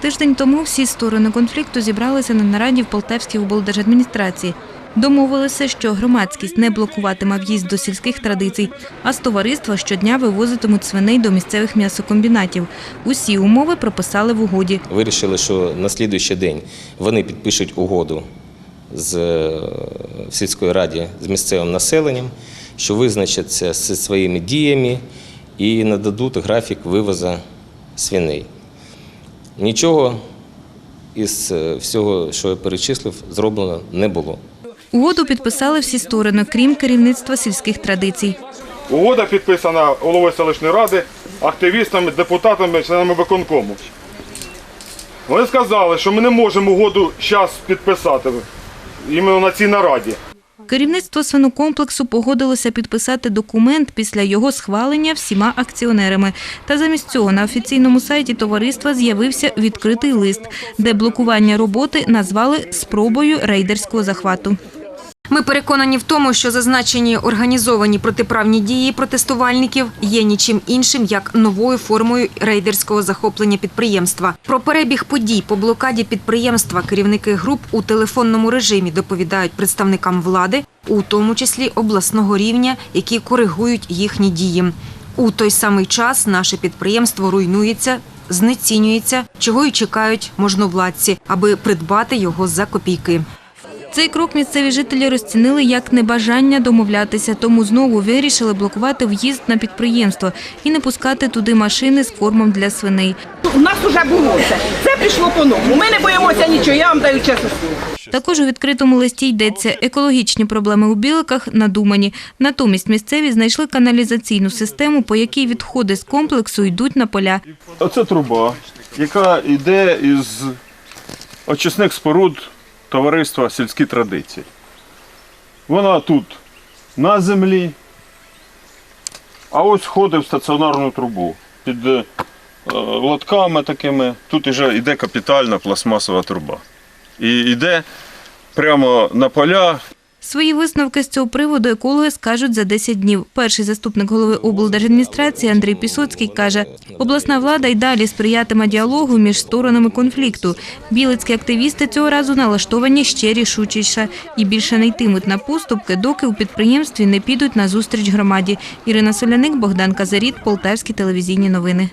Тиждень тому всі сторони конфлікту зібралися на нараді в Полтавській облдержадміністрації. Домовилися, що громадськість не блокуватиме в'їзд до сільських традицій, а з товариства щодня вивозитимуть свиней до місцевих м'ясокомбінатів. Усі умови прописали в угоді. Вирішили, що на слідуючий день вони підпишуть угоду з е, сільської раді з місцевим населенням, що визначаться зі своїми діями і нададуть графік вивозу свиней. Нічого із е, всього, що я перечислив, зроблено не було. Угоду підписали всі сторони, крім керівництва сільських традицій. Угода підписана головою селищної ради, активістами, депутатами, членами виконкому. Вони сказали, що ми не можемо угоду зараз підписати іменно на цій нараді. Керівництво свинокомплексу погодилося підписати документ після його схвалення всіма акціонерами. Та замість цього на офіційному сайті товариства з'явився відкритий лист, де блокування роботи назвали спробою рейдерського захвату. Ми переконані в тому, що зазначені організовані протиправні дії протестувальників є нічим іншим як новою формою рейдерського захоплення підприємства. Про перебіг подій по блокаді підприємства керівники груп у телефонному режимі доповідають представникам влади, у тому числі обласного рівня, які коригують їхні дії. У той самий час наше підприємство руйнується. Знецінюється, чого й чекають можновладці, аби придбати його за копійки. Цей крок місцеві жителі розцінили як небажання домовлятися, тому знову вирішили блокувати в'їзд на підприємство і не пускати туди машини з кормом для свиней. У нас вже було це. Це прийшло по-новому. Ми не боїмося нічого, я вам даю чесно. Також у відкритому листі йдеться екологічні проблеми у біликах надумані. Натомість місцеві знайшли каналізаційну систему, по якій відходи з комплексу йдуть на поля. Оце труба, яка йде із очисних споруд товариства сільські традиції. Вона тут на землі, а ось ходить в стаціонарну трубу під е, лотками такими. Тут вже йде капітальна пластмасова труба. І йде прямо на поля, Свої висновки з цього приводу екологи скажуть за 10 днів. Перший заступник голови облдержадміністрації Андрій Пісоцький каже, обласна влада й далі сприятиме діалогу між сторонами конфлікту. Білицькі активісти цього разу налаштовані ще рішучіше і більше не йтимуть на поступки, доки у підприємстві не підуть на зустріч громаді. Ірина Соляник, Богдан Казаріт, Полтавські телевізійні новини.